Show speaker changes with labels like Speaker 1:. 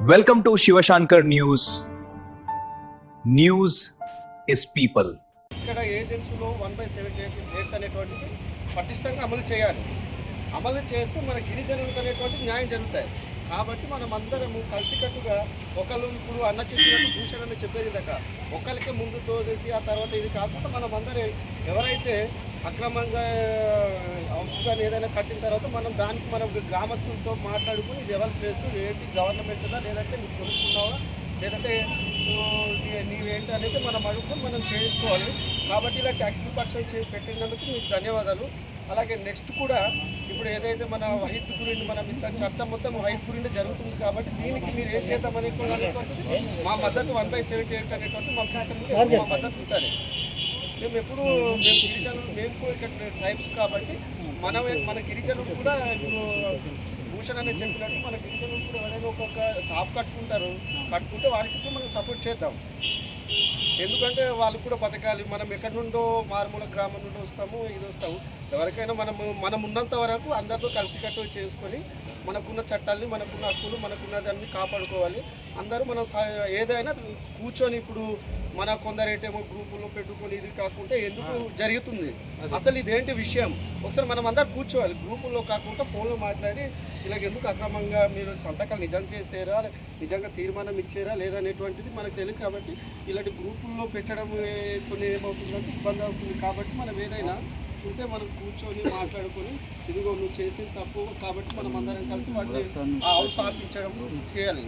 Speaker 1: Welcome to Shivashankar news news is people
Speaker 2: ఇక్కడ ఏజెన్సీలో one by seven eight అనేటువంటిది పటిష్టంగా అమలు చేయాలి. అమలు చేస్తే మన గిరిజనులకు అనేటువంటిది న్యాయం జరుగుతాయి. కాబట్టి మనం అందరము కలిసికట్టుగా ఒకళ్ళు ఇప్పుడు అన్న చెప్పినట్టు భూషణ్ అని చెప్పేది దాకా ఒకరికి ముందు తోసేసి ఆ తర్వాత ఇది కాకుండా మనం అందరం ఎవరైతే అక్రమంగా హౌస్ కానీ ఏదైనా కట్టిన తర్వాత మనం దానికి మనం గ్రామస్తులతో మాట్లాడుకుని ఇది ఎవరి ప్లేస్ ఏంటి గవర్నమెంట్దా లేదంటే నువ్వు కొనుక్కున్నావా లేదంటే నువ్వు నీవేంటి అనేది మనం అడుగుకొని మనం చేసుకోవాలి. కాబట్టి ఇలాంటి యాక్టివ్ పర్సన్ చే పెట్టినందుకు మీకు ధన్యవాదాలు. అలాగే నెక్స్ట్ కూడా ఇప్పుడు ఏదైతే మన వహిత్ గురించి మనం ఇంత చర్చ మొత్తం వహిత్ గురించి జరుగుతుంది కాబట్టి దీనికి మీరు ఏం చేద్దామని మా మద్దతు వన్ బై సెవెంటీ ఎయిట్ అనేటువంటి మా పిటిషన్ మా మద్దతు ఉంటుంది మేము ఎప్పుడు మేము ఎక్కువ ఇక్కడ ట్రైబ్స్ కాబట్టి మన మన గిరిజనులు కూడా ఇప్పుడు భూషణ్ అనేది చెప్పినట్టు మన గిరిజనులు కూడా ఎవరైనా ఒక్కొక్క షాప్ కట్టుకుంటారు కట్టుకుంటే వారికి మనం సపోర్ట్ చేద్దాం. ఎందుకంటే వాళ్ళు కూడా బతకాలి. మనం ఎక్కడి నుండో మారుమూల గ్రామం నుండి వస్తాము ఇది వస్తాము. ఎవరికైనా మనము మనం ఉన్నంత వరకు అందరితో కలిసికట్టు చేసుకొని మనకున్న చట్టాలని మనకున్న హక్కులు మనకున్న దాన్ని కాపాడుకోవాలి. అందరూ మనం ఏదైనా కూర్చొని ఇప్పుడు మన కొందరేటేమో గ్రూపులో పెట్టుకొని ఇది కాకుండా ఎందుకు జరుగుతుంది? అసలు ఇదేంటి విషయం? ఒకసారి మనం అందరు కూర్చోవాలి. గ్రూపుల్లో కాకుండా ఫోన్లో మాట్లాడి ఇలాగ ఎందుకు అక్రమంగా మీరు సంతకాలు నిజం చేసారా నిజంగా తీర్మానం ఇచ్చారా? లేదనేటువంటిది మనకు తెలియదు కాబట్టి ఇలాంటి గ్రూపుల్లో పెట్టడం కొన్ని ఏమవుతుందంటే ఇబ్బంది అవుతుంది కాబట్టి మనం ఏదైనా ఉంటే మనం కూర్చొని మాట్లాడుకొని ఇదిగో నువ్వు చేసిన తప్పు కాబట్టి మనం అందరం కలిసి వాటిని ఆపించడం చేయాలి.